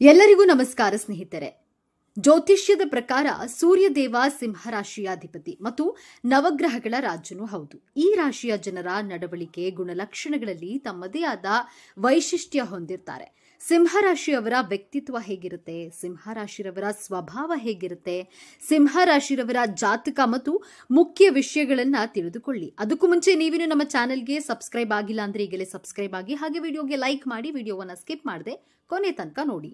ಎಲ್ಲರಿಗೂ ನಮಸ್ಕಾರ ಸ್ನೇಹಿತರೆ. ಜ್ಯೋತಿಷ್ಯದ ಪ್ರಕಾರ ಸೂರ್ಯದೇವ ಸಿಂಹರಾಶಿಯಾಧಿಪತಿ ಮತ್ತು ನವಗ್ರಹಗಳ ರಾಜನು ಹೌದು. ಈ ರಾಶಿಯ ಜನರ ನಡವಳಿಕೆ, ಗುಣಲಕ್ಷಣಗಳಲ್ಲಿ ತಮ್ಮದೇ ಆದ ವೈಶಿಷ್ಟ್ಯ ಹೊಂದಿರ್ತಾರೆ. ಸಿಂಹರಾಶಿಯವರ ವ್ಯಕ್ತಿತ್ವ ಹೇಗಿರುತ್ತೆ? ಸಿಂಹರಾಶಿರವರ ಸ್ವಭಾವ ಹೇಗಿರುತ್ತೆ? ಸಿಂಹರಾಶಿರವರ ಜಾತಕ ಮತ್ತು ಮುಖ್ಯ ವಿಷಯಗಳನ್ನು ತಿಳಿದುಕೊಳ್ಳಿ. ಅದಕ್ಕೂ ಮುಂಚೆ ನೀವಿನ್ನು ನಮ್ಮ ಚಾನೆಲ್ಗೆ ಸಬ್ಸ್ಕ್ರೈಬ್ ಆಗಿಲ್ಲ ಅಂದ್ರೆ ಈಗಲೇ ಸಬ್ಸ್ಕ್ರೈಬ್ ಆಗಿ ಹಾಗೆ ವಿಡಿಯೋಗೆ ಲೈಕ್ ಮಾಡಿ, ವಿಡಿಯೋವನ್ನು ಸ್ಕಿಪ್ ಮಾಡದೆ ಕೊನೆ ತನಕ ನೋಡಿ.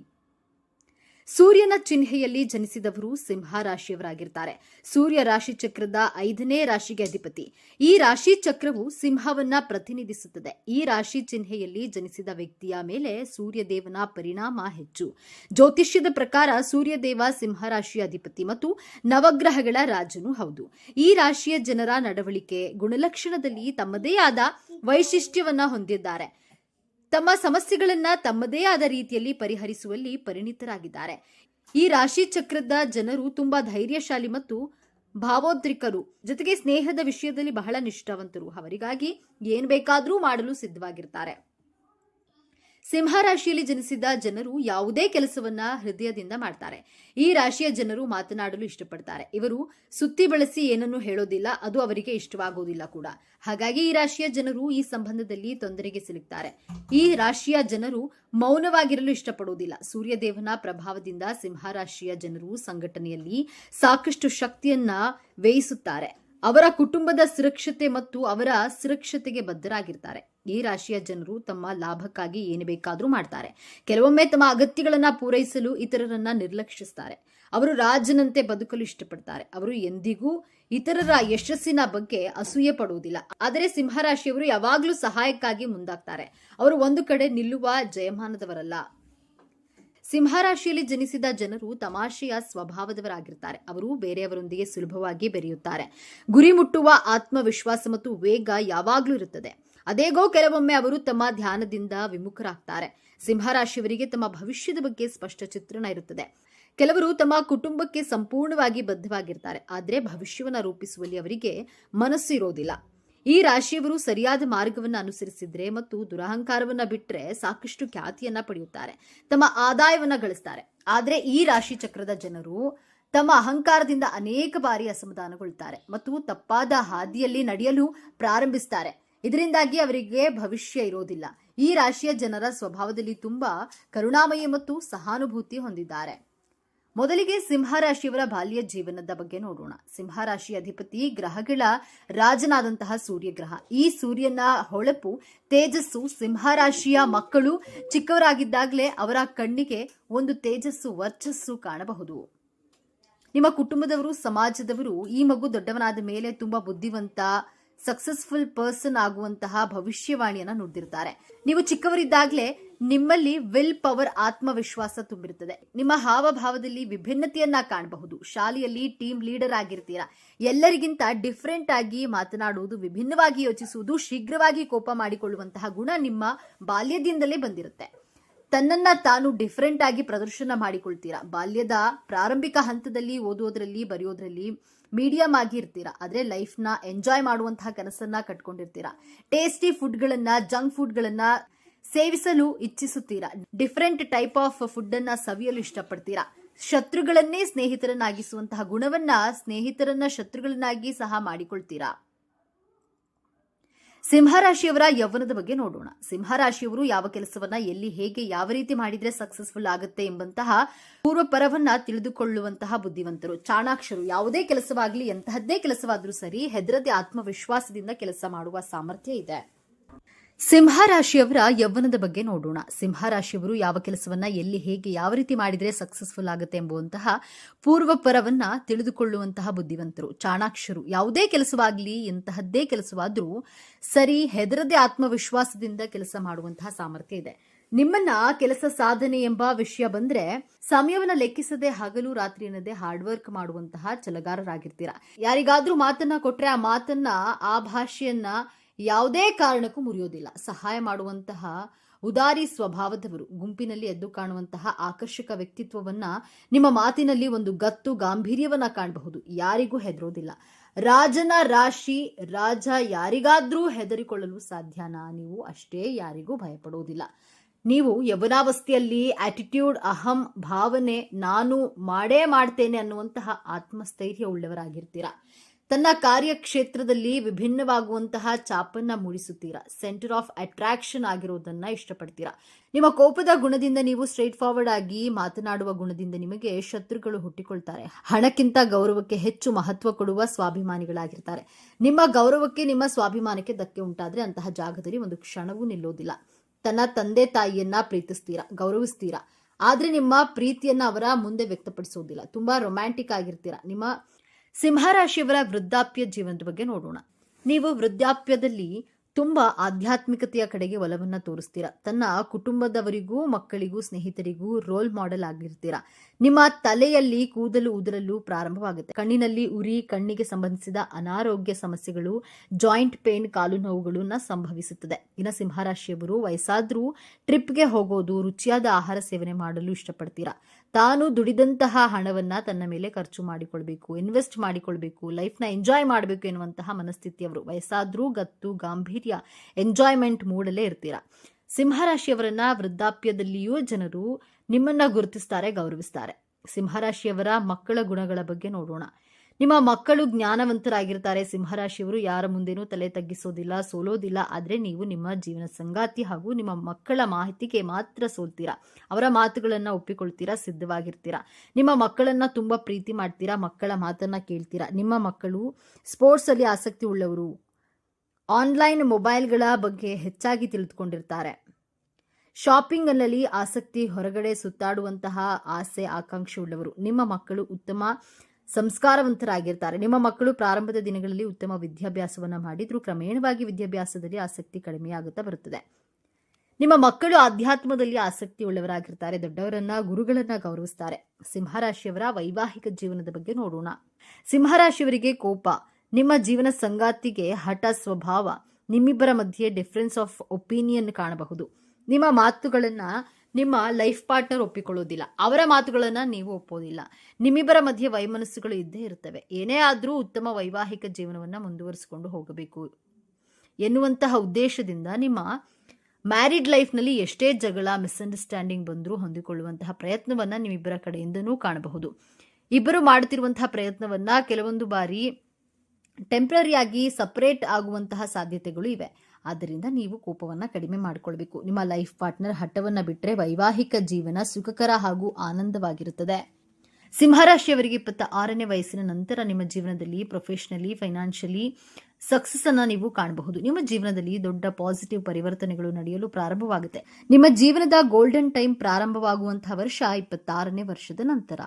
ಸೂರ್ಯನ ಚಿಹ್ನೆಯಲ್ಲಿ ಜನಿಸಿದವರು ಸಿಂಹ ರಾಶಿಯವರಾಗಿರ್ತಾರೆ ಸೂರ್ಯ ರಾಶಿ ಚಕ್ರದ ಐದನೇ ರಾಶಿಗೆ ಅಧಿಪತಿ. ಈ ರಾಶಿ ಚಕ್ರವು ಸಿಂಹವನ್ನ ಪ್ರತಿನಿಧಿಸುತ್ತದೆ. ಈ ರಾಶಿ ಚಿಹ್ನೆಯಲ್ಲಿ ಜನಿಸಿದ ವ್ಯಕ್ತಿಯ ಮೇಲೆ ಸೂರ್ಯದೇವನ ಪರಿಣಾಮ ಹೆಚ್ಚು. ಜ್ಯೋತಿಷ್ಯದ ಪ್ರಕಾರ ಸೂರ್ಯದೇವ ಸಿಂಹ ರಾಶಿಯ ಅಧಿಪತಿ ಮತ್ತು ನವಗ್ರಹಗಳ ರಾಜನು ಹೌದು. ಈ ರಾಶಿಯ ಜನರ ನಡವಳಿಕೆ ಗುಣಲಕ್ಷಣದಲ್ಲಿ ತಮ್ಮದೇ ಆದ ವೈಶಿಷ್ಟ್ಯವನ್ನ ಹೊಂದಿದ್ದಾರೆ. ತಮ್ಮ ಸಮಸ್ಯೆಗಳನ್ನ ತಮ್ಮದೇ ಆದ ರೀತಿಯಲ್ಲಿ ಪರಿಹರಿಸುವಲ್ಲಿ ಪರಿಣಿತರಾಗಿದ್ದಾರೆ. ಈ ರಾಶಿ ಚಕ್ರದ ಜನರು ತುಂಬಾ ಧೈರ್ಯಶಾಲಿ ಮತ್ತು ಭಾವೋದ್ರಿಕರು. ಜೊತೆಗೆ ಸ್ನೇಹದ ವಿಷಯದಲ್ಲಿ ಬಹಳ ನಿಷ್ಠಾವಂತರು. ಅವರಿಗಾಗಿ ಏನ್ ಬೇಕಾದರೂ ಮಾಡಲು ಸಿದ್ಧವಾಗಿರ್ತಾರೆ. ಸಿಂಹ ರಾಶಿಯಲ್ಲಿ ಜನಿಸಿದ ಜನರು ಯಾವುದೇ ಕೆಲಸವನ್ನ ಹೃದಯದಿಂದ ಮಾಡ್ತಾರೆ. ಈ ರಾಶಿಯ ಜನರು ಮಾತನಾಡಲು ಇಷ್ಟಪಡ್ತಾರೆ. ಇವರು ಸುತ್ತಿ ಬಳಸಿ ಏನನ್ನು ಹೇಳೋದಿಲ್ಲ, ಅದು ಅವರಿಗೆ ಇಷ್ಟವಾಗುವುದಿಲ್ಲ ಕೂಡ. ಹಾಗಾಗಿ ಈ ರಾಶಿಯ ಜನರು ಈ ಸಂಬಂಧದಲ್ಲಿ ತೊಂದರೆಗೆ ಸಿಲುಕ್ತಾರೆ. ಈ ರಾಶಿಯ ಜನರು ಮೌನವಾಗಿರಲು ಇಷ್ಟಪಡುವುದಿಲ್ಲ ಸೂರ್ಯದೇವನ ಪ್ರಭಾವದಿಂದ ಸಿಂಹ ರಾಶಿಯ ಜನರು ಸಂಘಟನೆಯಲ್ಲಿ ಸಾಕಷ್ಟು ಶಕ್ತಿಯನ್ನ ವ್ಯಯಿಸುತ್ತಾರೆ. ಅವರ ಕುಟುಂಬದ ಸುರಕ್ಷತೆ ಮತ್ತು ಅವರ ಸುರಕ್ಷತೆಗೆ ಬದ್ಧರಾಗಿರ್ತಾರೆ. ಈ ರಾಶಿಯ ಜನರು ತಮ್ಮ ಲಾಭಕ್ಕಾಗಿ ಏನು ಬೇಕಾದರೂ ಮಾಡ್ತಾರೆ. ಕೆಲವೊಮ್ಮೆ ತಮ್ಮ ಅಗತ್ಯಗಳನ್ನು ಪೂರೈಸಲು ಇತರರನ್ನ ನಿರ್ಲಕ್ಷಿಸ್ತಾರೆ. ಅವರು ರಾಜನಂತೆ ಬದುಕಲು ಇಷ್ಟಪಡ್ತಾರೆ. ಅವರು ಎಂದಿಗೂ ಇತರರ ಯಶಸ್ಸಿನ ಬಗ್ಗೆ ಅಸೂಯೆ ಪಡುವುದಿಲ್ಲ. ಆದರೆ ಸಿಂಹರಾಶಿಯವರು ಯಾವಾಗಲೂ ಸಹಾಯಕ್ಕಾಗಿ ಮುಂದಾಗ್ತಾರೆ. ಅವರು ಒಂದು ಕಡೆ ನಿಲ್ಲುವ ಜಯಮಾನದವರಲ್ಲ. ಸಿಂಹರಾಶಿಯಲ್ಲಿ ಜನಿಸಿದ ಜನರು ತಮಾಷೆಯ ಸ್ವಭಾವದವರಾಗಿರ್ತಾರೆ. ಅವರು ಬೇರೆಯವರೊಂದಿಗೆ ಸುಲಭವಾಗಿ ಬೆರೆಯುತ್ತಾರೆ. ಗುರಿ ಮುಟ್ಟುವ ಆತ್ಮವಿಶ್ವಾಸ ಮತ್ತು ವೇಗ ಯಾವಾಗಲೂ ಇರುತ್ತದೆ. ಅದೇಗೋ ಕೆಲವೊಮ್ಮೆ ಅವರು ತಮ್ಮ ಧ್ಯಾನದಿಂದ ವಿಮುಖರಾಗ್ತಾರೆ. ಸಿಂಹರಾಶಿಯವರಿಗೆ ತಮ್ಮ ಭವಿಷ್ಯದ ಬಗ್ಗೆ ಸ್ಪಷ್ಟ ಚಿತ್ರಣ ಇರುತ್ತದೆ. ಕೆಲವರು ತಮ್ಮ ಕುಟುಂಬಕ್ಕೆ ಸಂಪೂರ್ಣವಾಗಿ ಬದ್ಧವಾಗಿರ್ತಾರೆ. ಆದರೆ ಭವಿಷ್ಯವನ್ನು ರೂಪಿಸುವಲ್ಲಿ ಅವರಿಗೆ ಮನಸ್ಸು ಇರೋದಿಲ್ಲ ಈ ರಾಶಿಯವರು ಸರಿಯಾದ ಮಾರ್ಗವನ್ನು ಅನುಸರಿಸಿದ್ರೆ ಮತ್ತು ದುರಹಂಕಾರವನ್ನ ಬಿಟ್ಟರೆ ಸಾಕಷ್ಟು ಖ್ಯಾತಿಯನ್ನ ಪಡೆಯುತ್ತಾರೆ. ತಮ್ಮ ಆದಾಯವನ್ನ ಗಳಿಸ್ತಾರೆ. ಆದರೆ ಈ ರಾಶಿ ಚಕ್ರದ ಜನರು ತಮ್ಮ ಅಹಂಕಾರದಿಂದ ಅನೇಕ ಬಾರಿ ಅಸಮಾಧಾನಗೊಳ್ತಾರೆ ಮತ್ತು ತಪ್ಪಾದ ಹಾದಿಯಲ್ಲಿ ನಡೆಯಲು ಪ್ರಾರಂಭಿಸ್ತಾರೆ. ಇದರಿಂದಾಗಿ ಅವರಿಗೆ ಭವಿಷ್ಯ ಇರೋದಿಲ್ಲ. ಈ ರಾಶಿಯ ಜನರ ಸ್ವಭಾವದಲ್ಲಿ ತುಂಬಾ ಕರುಣಾಮಯಿ ಮತ್ತು ಸಹಾನುಭೂತಿ ಹೊಂದಿದ್ದಾರೆ. ಮೊದಲಿಗೆ ಸಿಂಹರಾಶಿಯವರ ಬಾಲ್ಯ ಜೀವನದ ಬಗ್ಗೆ ನೋಡೋಣ. ಸಿಂಹರಾಶಿ ಅಧಿಪತಿ ಗ್ರಹಗಳ ರಾಜನಾದಂತಹ ಸೂರ್ಯಗ್ರಹ. ಈ ಸೂರ್ಯನ ಹೊಳಪು, ತೇಜಸ್ಸು ಸಿಂಹರಾಶಿಯ ಮಕ್ಕಳು ಚಿಕ್ಕವರಾಗಿದ್ದಾಗಲೇ ಅವರ ಕಣ್ಣಿಗೆ ಒಂದು ತೇಜಸ್ಸು, ವರ್ಚಸ್ಸು ಕಾಣಬಹುದು. ನಿಮ್ಮ ಕುಟುಂಬದವರು, ಸಮಾಜದವರು ಈ ಮಗು ದೊಡ್ಡವನಾದ ಮೇಲೆ ತುಂಬಾ ಬುದ್ಧಿವಂತ ಸಕ್ಸಸ್ಫುಲ್ ಪರ್ಸನ್ ಆಗುವಂತಹ ಭವಿಷ್ಯವಾಣಿಯನ್ನ ನುಡಿದಿರ್ತಾರೆ ನೀವು ಚಿಕ್ಕವರಿದ್ದಾಗಲೇ ನಿಮ್ಮಲ್ಲಿ ವಿಲ್ ಪವರ್ ಆತ್ಮವಿಶ್ವಾಸ ತುಂಬಿರುತ್ತದೆ. ನಿಮ್ಮ ಹಾವಭಾವದಲ್ಲಿ ವಿಭಿನ್ನತೆಯನ್ನ ಕಾಣಬಹುದು. ಶಾಲೆಯಲ್ಲಿ ಟೀಮ್ ಲೀಡರ್ ಆಗಿರ್ತೀರಾ. ಎಲ್ಲರಿಗಿಂತ ಡಿಫ್ರೆಂಟ್ ಆಗಿ ಮಾತನಾಡುವುದು, ವಿಭಿನ್ನವಾಗಿ ಯೋಚಿಸುವುದು, ಶೀಘ್ರವಾಗಿ ಕೋಪ ಮಾಡಿಕೊಳ್ಳುವಂತಹ ಗುಣ ನಿಮ್ಮ ಬಾಲ್ಯದಿಂದಲೇ ಬಂದಿರುತ್ತೆ. ತನ್ನನ್ನ ತಾನು ಡಿಫ್ರೆಂಟ್ ಆಗಿ ಪ್ರದರ್ಶನ ಮಾಡಿಕೊಳ್ತೀರಾ. ಬಾಲ್ಯದ ಪ್ರಾರಂಭಿಕ ಹಂತದಲ್ಲಿ ಓದೋದ್ರಲ್ಲಿ ಬರೆಯೋದ್ರಲ್ಲಿ ಮೀಡಿಯಂ ಆಗಿ ಇರ್ತೀರಾ ಆದ್ರೆ ಲೈಫ್ನ ಎಂಜಾಯ್ ಮಾಡುವಂತಹ ಕನಸನ್ನ ಕಟ್ಕೊಂಡಿರ್ತೀರಾ? ಟೇಸ್ಟಿ ಫುಡ್ಗಳನ್ನು, ಜಂಕ್ ಫುಡ್ಗಳನ್ನ ಸೇವಿಸಲು ಇಚ್ಛಿಸುತ್ತೀರಾ? ಡಿಫ್ರೆಂಟ್ ಟೈಪ್ ಆಫ್ ಫುಡ್ ಅನ್ನ ಸವಿಯಲು ಇಷ್ಟಪಡ್ತೀರಾ? ಶತ್ರುಗಳನ್ನೇ ಸ್ನೇಹಿತರನ್ನಾಗಿಸುವಂತಹ ಗುಣವನ್ನ ಸ್ನೇಹಿತರನ್ನ ಶತ್ರುಗಳನ್ನಾಗಿ ಸಹ ಮಾಡಿಕೊಳ್ತೀರಾ? ಸಿಂಹರಾಶಿಯವರ ಯೌವನದ ಬಗ್ಗೆ ನೋಡೋಣ. ಸಿಂಹರಾಶಿಯವರು ಯಾವ ಕೆಲಸವನ್ನ ಎಲ್ಲಿ ಹೇಗೆ ಯಾವ ರೀತಿ ಮಾಡಿದ್ರೆ ಸಕ್ಸಸ್ಫುಲ್ ಆಗುತ್ತೆ ಎಂಬಂತಹ ಪೂರ್ವ ಪರವನ್ನ ತಿಳಿದುಕೊಳ್ಳುವಂತಹ ಬುದ್ಧಿವಂತರು. ಚಾಣಾಕ್ಷರು ಯಾವುದೇ ಕೆಲಸವಾಗಲಿ, ಎಂತಹದ್ದೇ ಕೆಲಸವಾದ್ರೂ ಸರಿ ಹೆದರದೆ ಆತ್ಮವಿಶ್ವಾಸದಿಂದ ಕೆಲಸ ಮಾಡುವ ಸಾಮರ್ಥ್ಯ ಇದೆ. ಸಿಂಹರಾಶಿಯವರ ಯೌವನದ ಬಗ್ಗೆ ನೋಡೋಣ. ಸಿಂಹರಾಶಿಯವರು ಯಾವ ಕೆಲಸವನ್ನ ಎಲ್ಲಿ ಹೇಗೆ ಯಾವ ರೀತಿ ಮಾಡಿದರೆ ಸಕ್ಸಸ್ಫುಲ್ ಆಗುತ್ತೆ ಎಂಬುವಂತಹ ಪೂರ್ವ ಪರವನ್ನ ತಿಳಿದುಕೊಳ್ಳುವಂತಹ ಬುದ್ಧಿವಂತರು. ಚಾಣಾಕ್ಷರು ಯಾವುದೇ ಕೆಲಸವಾಗಲಿ, ಎಂತಹದ್ದೇ ಕೆಲಸವಾದರೂ ಸರಿ ಹೆದರದೇ ಆತ್ಮವಿಶ್ವಾಸದಿಂದ ಕೆಲಸ ಮಾಡುವಂತಹ ಸಾಮರ್ಥ್ಯ ಇದೆ. ನಿಮ್ಮನ್ನ ಕೆಲಸ ಸಾಧನೆ ಎಂಬ ವಿಷಯ ಬಂದ್ರೆ ಸಮಯವನ್ನ ಲೆಕ್ಕಿಸದೆ, ಹಗಲು ರಾತ್ರಿ ಎನ್ನದೆ ಹಾರ್ಡ್ ವರ್ಕ್ ಮಾಡುವಂತಹ ಚಲಗಾರರಾಗಿರ್ತೀರಾ ಯಾರಿಗಾದ್ರೂ ಮಾತನ್ನ ಕೊಟ್ರೆ ಆ ಮಾತನ್ನ, ಆ ಭಾಷೆಯನ್ನ ಯಾವುದೇ ಕಾರಣಕ್ಕೂ ಮುರಿಯೋದಿಲ್ಲ. ಸಹಾಯ ಮಾಡುವಂತಹ ಉದಾರಿ ಸ್ವಭಾವದವರು, ಗುಂಪಿನಲ್ಲಿ ಎದ್ದು ಕಾಣುವಂತಹ ಆಕರ್ಷಕ ವ್ಯಕ್ತಿತ್ವವನ್ನ ನಿಮ್ಮ ಮಾತಿನಲ್ಲಿ ಒಂದು ಗತ್ತು, ಗಾಂಭೀರ್ಯವನ್ನ ಕಾಣಬಹುದು. ಯಾರಿಗೂ ಹೆದರೋದಿಲ್ಲ. ರಾಜನ ರಾಶಿ, ರಾಜ ಯಾರಿಗಾದ್ರೂ ಹೆದರಿಕೊಳ್ಳಲು ಸಾಧ್ಯನಾ? ನೀವು ಅಷ್ಟೇ ಯಾರಿಗೂ ಭಯಪಡುವುದಿಲ್ಲ ನೀವು ಯವನಾವಸ್ಥೆಯಲ್ಲಿ ಆಟಿಟ್ಯೂಡ್ ಅಹಂ, ಭಾವನೆ, ನಾನು ಮಾಡೇ ಮಾಡ್ತೇನೆ ಅನ್ನುವಂತಹ ಆತ್ಮಸ್ಥೈರ್ಯ ಉಳ್ಳವರಾಗಿರ್ತೀರಾ? ತನ್ನ ಕಾರ್ಯಕ್ಷೇತ್ರದಲ್ಲಿ ವಿಭಿನ್ನವಾಗುವಂತಹ ಚಾಪನ್ನ ಮೂಡಿಸುತ್ತೀರಾ? ಸೆಂಟರ್ ಆಫ್ ಅಟ್ರಾಕ್ಷನ್ ಆಗಿರೋದನ್ನ ಇಷ್ಟಪಡ್ತೀರಾ? ನಿಮ್ಮ ಕೋಪದ ಗುಣದಿಂದ ನೀವು ಸ್ಟ್ರೈಟ್ ಫಾರ್ವರ್ಡ್ ಆಗಿ ಮಾತನಾಡುವ ಗುಣದಿಂದ ನಿಮಗೆ ಶತ್ರುಗಳು ಹುಟ್ಟಿಕೊಳ್ತಾರೆ. ಹಣಕ್ಕಿಂತ ಗೌರವಕ್ಕೆ ಹೆಚ್ಚು ಮಹತ್ವ ಕೊಡುವ ಸ್ವಾಭಿಮಾನಿಗಳಾಗಿರ್ತಾರೆ. ನಿಮ್ಮ ಗೌರವಕ್ಕೆ ನಿಮ್ಮ ಸ್ವಾಭಿಮಾನಕ್ಕೆ ಧಕ್ಕೆ ಉಂಟಾದ್ರೆ ಅಂತಹ ಜಾಗದಲ್ಲಿ ಒಂದು ಕ್ಷಣವೂ ನಿಲ್ಲೋದಿಲ್ಲ. ತನ್ನ ತಂದೆ ತಾಯಿಯನ್ನ ಪ್ರೀತಿಸ್ತೀರಾ? ಗೌರವಿಸ್ತೀರಾ? ಆದ್ರೆ ನಿಮ್ಮ ಪ್ರೀತಿಯನ್ನ ಅವರ ಮುಂದೆ ವ್ಯಕ್ತಪಡಿಸೋದಿಲ್ಲ. ತುಂಬಾ ರೊಮ್ಯಾಂಟಿಕ್ ಆಗಿರ್ತೀರಾ? ನಿಮ್ಮ ಸಿಂಹರಾಶಿಯವರ ವೃದ್ಧಾಪ್ಯ ಜೀವನದ ಬಗ್ಗೆ ನೋಡೋಣ. ನೀವು ವೃದ್ಧಾಪ್ಯದಲ್ಲಿ ತುಂಬಾ ಆಧ್ಯಾತ್ಮಿಕತೆಯ ಕಡೆಗೆ ಒಲವನ್ನ ತೋರಿಸ್ತೀರಾ. ತನ್ನ ಕುಟುಂಬದವರಿಗೂ, ಮಕ್ಕಳಿಗೂ, ಸ್ನೇಹಿತರಿಗೂ ರೋಲ್ ಮಾಡೆಲ್ ಆಗಿರ್ತೀರಾ. ನಿಮ್ಮ ತಲೆಯಲ್ಲಿ ಕೂದಲು ಉದುರಲು ಪ್ರಾರಂಭವಾಗುತ್ತೆ. ಕಣ್ಣಿನಲ್ಲಿ ಉರಿ, ಕಣ್ಣಿಗೆ ಸಂಬಂಧಿಸಿದ ಅನಾರೋಗ್ಯ ಸಮಸ್ಯೆಗಳು ಜಾಯಿಂಟ್ ಪೇನ್ ಕಾಲು ನೋವುಗಳನ್ನ ಸಂಭವಿಸುತ್ತದೆ. ಇನ್ನು ಸಿಂಹರಾಶಿಯವರು ವಯಸ್ಸಾದ್ರೂ ಟ್ರಿಪ್ಗೆ ಹೋಗೋದು, ರುಚಿಯಾದ ಆಹಾರ ಸೇವನೆ ಮಾಡಲು ಇಷ್ಟಪಡ್ತೀರಾ. ತಾನು ದುಡಿದಂತಹ ಹಣವನ್ನ ತನ್ನ ಮೇಲೆ ಖರ್ಚು ಮಾಡಿಕೊಳ್ಬೇಕು ಇನ್ವೆಸ್ಟ್ ಮಾಡಿಕೊಳ್ಬೇಕು ಲೈಫ್ನ ಎಂಜಾಯ್ ಮಾಡಬೇಕು ಎನ್ನುವಂತಹ ಮನಸ್ಥಿತಿಯವರು ವಯಸ್ಸಾದ್ರೂ ಗತ್ತು, ಗಾಂಭೀರ್ಯ ಎಂಜಾಯ್ಮೆಂಟ್ ಮೂಡಲೇ ಇರ್ತೀರಾ. ಸಿಂಹರಾಶಿಯವರನ್ನ ವೃದ್ಧಾಪ್ಯದಲ್ಲಿಯೂ ಜನರು ನಿಮ್ಮನ್ನ ಗುರುತಿಸ್ತಾರೆ, ಗೌರವಿಸ್ತಾರೆ. ಸಿಂಹರಾಶಿಯವರ ಮಕ್ಕಳ ಗುಣಗಳ ಬಗ್ಗೆ ನೋಡೋಣ. ನಿಮ್ಮ ಮಕ್ಕಳು ಜ್ಞಾನವಂತರಾಗಿರ್ತಾರೆ. ಸಿಂಹರಾಶಿಯವರು ಯಾರ ಮುಂದೆನೂ ತಲೆ ತಗ್ಗಿಸೋದಿಲ್ಲ, ಸೋಲೋದಿಲ್ಲ. ಆದರೆ ನೀವು ನಿಮ್ಮ ಜೀವನ ಸಂಗಾತಿ ಹಾಗೂ ನಿಮ್ಮ ಮಕ್ಕಳ ಮಾಹಿತಿಗೆ ಮಾತ್ರ ಸೋಲ್ತೀರಾ? ಅವರ ಮಾತುಗಳನ್ನು ಒಪ್ಪಿಕೊಳ್ತೀರಾ? ಸಿದ್ಧವಾಗಿರ್ತೀರಾ? ನಿಮ್ಮ ಮಕ್ಕಳನ್ನ ತುಂಬಾ ಪ್ರೀತಿ ಮಾಡ್ತೀರಾ? ಮಕ್ಕಳ ಮಾತನ್ನ ಕೇಳ್ತೀರಾ? ನಿಮ್ಮ ಮಕ್ಕಳು ಸ್ಪೋರ್ಟ್ಸ್ ಅಲ್ಲಿ ಆಸಕ್ತಿ ಉಳ್ಳವರು ಆನ್ಲೈನ್ ಮೊಬೈಲ್ಗಳ ಬಗ್ಗೆ ಹೆಚ್ಚಾಗಿ ತಿಳಿದುಕೊಂಡಿರ್ತಾರೆ. ಶಾಪಿಂಗ್ನಲ್ಲಿ ಆಸಕ್ತಿ ಹೊರಗಡೆ ಸುತ್ತಾಡುವಂತಹ ಆಸೆ, ಆಕಾಂಕ್ಷೆ ಉಳ್ಳವರು. ನಿಮ್ಮ ಮಕ್ಕಳು ಉತ್ತಮ ಸಂಸ್ಕಾರವಂತರಾಗಿರ್ತಾರೆ. ನಿಮ್ಮ ಮಕ್ಕಳು ಪ್ರಾರಂಭದ ದಿನಗಳಲ್ಲಿ ಉತ್ತಮ ವಿದ್ಯಾಭ್ಯಾಸವನ್ನು ಮಾಡಿದ್ರು, ಕ್ರಮೇಣವಾಗಿ ವಿದ್ಯಾಭ್ಯಾಸದಲ್ಲಿ ಆಸಕ್ತಿ ಕಡಿಮೆಯಾಗುತ್ತಾ ಬರುತ್ತದೆ. ನಿಮ್ಮ ಮಕ್ಕಳು ಆಧ್ಯಾತ್ಮದಲ್ಲಿ ಆಸಕ್ತಿ ಉಳ್ಳವರಾಗಿರ್ತಾರೆ ದೊಡ್ಡವರನ್ನ, ಗುರುಗಳನ್ನ ಗೌರವಿಸ್ತಾರೆ. ಸಿಂಹರಾಶಿಯವರ ವೈವಾಹಿಕ ಜೀವನದ ಬಗ್ಗೆ ನೋಡೋಣ. ಸಿಂಹರಾಶಿಯವರಿಗೆ ಕೋಪ, ನಿಮ್ಮ ಜೀವನ ಸಂಗಾತಿಗೆ ಹಠ ಸ್ವಭಾವ, ನಿಮ್ಮಿಬ್ಬರ ಮಧ್ಯೆ ಡಿಫ್ರೆನ್ಸ್ ಆಫ್ ಒಪಿನಿಯನ್ ಕಾಣಬಹುದು. ನಿಮ್ಮ ಮಾತುಗಳನ್ನ ನಿಮ್ಮ ಲೈಫ್ ಪಾರ್ಟ್ನರ್ ಒಪ್ಪಿಕೊಳ್ಳೋದಿಲ್ಲ. ಅವರ ಮಾತುಗಳನ್ನ ನೀವು ಒಪ್ಪೋದಿಲ್ಲ. ನಿಮ್ಮಿಬ್ಬರ ಮಧ್ಯೆ ವೈಮನಸ್ಸುಗಳು ಇದ್ದೇ ಇರ್ತವೆ ಏನೇ ಆದರೂ ಉತ್ತಮ ವೈವಾಹಿಕ ಜೀವನವನ್ನು ಮುಂದುವರಿಸಿಕೊಂಡು ಹೋಗಬೇಕು ಎನ್ನುವಂತಹ ಉದ್ದೇಶದಿಂದ ನಿಮ್ಮ ಮ್ಯಾರಿಡ್ ಲೈಫ್ನಲ್ಲಿ ಎಷ್ಟೇ ಜಗಳ, ಮಿಸ್ಅಂಡರ್ಸ್ಟ್ಯಾಂಡಿಂಗ್ ಬಂದರೂ ಹೊಂದಿಕೊಳ್ಳುವಂತಹ ಪ್ರಯತ್ನವನ್ನು ನಿಮ್ಮಿಬ್ಬರ ಕಡೆಯಿಂದನೂ ಕಾಣಬಹುದು. ಇಬ್ಬರು ಮಾಡುತ್ತಿರುವಂತಹ ಪ್ರಯತ್ನವನ್ನು ಕೆಲವೊಂದು ಬಾರಿ ಟೆಂಪ್ರರಿಯಾಗಿ ಸಪರೇಟ್ ಆಗುವಂತಹ ಸಾಧ್ಯತೆಗಳು ಇವೆ. ಆದ್ದರಿಂದ ನೀವು ಕೋಪವನ್ನು ಕಡಿಮೆ ಮಾಡಿಕೊಳ್ಬೇಕು. ನಿಮ್ಮ ಲೈಫ್ ಪಾರ್ಟ್ನರ್ ಹಠವನ್ನು ಬಿಟ್ಟರೆ ವೈವಾಹಿಕ ಜೀವನ ಸುಖಕರ ಹಾಗೂ ಆನಂದವಾಗಿರುತ್ತದೆ. ಸಿಂಹರಾಶಿಯವರಿಗೆ ಇಪ್ಪತ್ತ ಆರನೇ ವಯಸ್ಸಿನ ನಂತರ ನಿಮ್ಮ ಜೀವನದಲ್ಲಿ ಪ್ರೊಫೆಷನಲಿ ಫೈನಾನ್ಷಿಯಲಿ ಸಕ್ಸಸ್ ಅನ್ನ ನೀವು ಕಾಣಬಹುದು. ನಿಮ್ಮ ಜೀವನದಲ್ಲಿ ದೊಡ್ಡ ಪಾಸಿಟಿವ್ ಪರಿವರ್ತನೆಗಳು ನಡೆಯಲು ಪ್ರಾರಂಭವಾಗುತ್ತೆ. ನಿಮ್ಮ ಜೀವನದ ಗೋಲ್ಡನ್ ಟೈಮ್ ಪ್ರಾರಂಭವಾಗುವಂತಹ ವರ್ಷ ಇಪ್ಪತ್ತಾರನೇ ವರ್ಷದ ನಂತರ.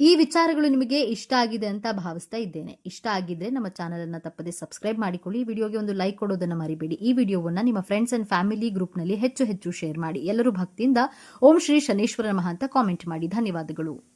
ಈ ವಿಚಾರಗಳು ನಿಮಗೆ ಇಷ್ಟ ಆಗಿದೆ ಅಂತ ಭಾವಿಸ್ತಾ ಇದ್ದೇನೆ. ಇಷ್ಟ ಆಗಿದ್ರೆ ನಮ್ಮ ಚಾನಲನ್ನು ತಪ್ಪದೆ ಸಬ್ಸ್ಕ್ರೈಬ್ ಮಾಡಿಕೊಳ್ಳಿ. ಈ ವಿಡಿಯೋಗೆ ಒಂದು ಲೈಕ್ ಕೊಡೋದನ್ನು ಮರಿಬೇಡಿ. ಈ ವಿಡಿಯೋವನ್ನ ನಿಮ್ಮ ಫ್ರೆಂಡ್ಸ್ ಅಂಡ್ ಫ್ಯಾಮಿಲಿ ಗ್ರೂಪ್ನಲ್ಲಿ ಹೆಚ್ಚು ಹೆಚ್ಚು ಶೇರ್ ಮಾಡಿ. ಎಲ್ಲರೂ ಭಕ್ತಿಯಿಂದ ಓಂ ಶ್ರೀ ಶನೇಶ್ವರ ನಮಃ ಅಂತ ಕಾಮೆಂಟ್ ಮಾಡಿ. ಧನ್ಯವಾದಗಳು.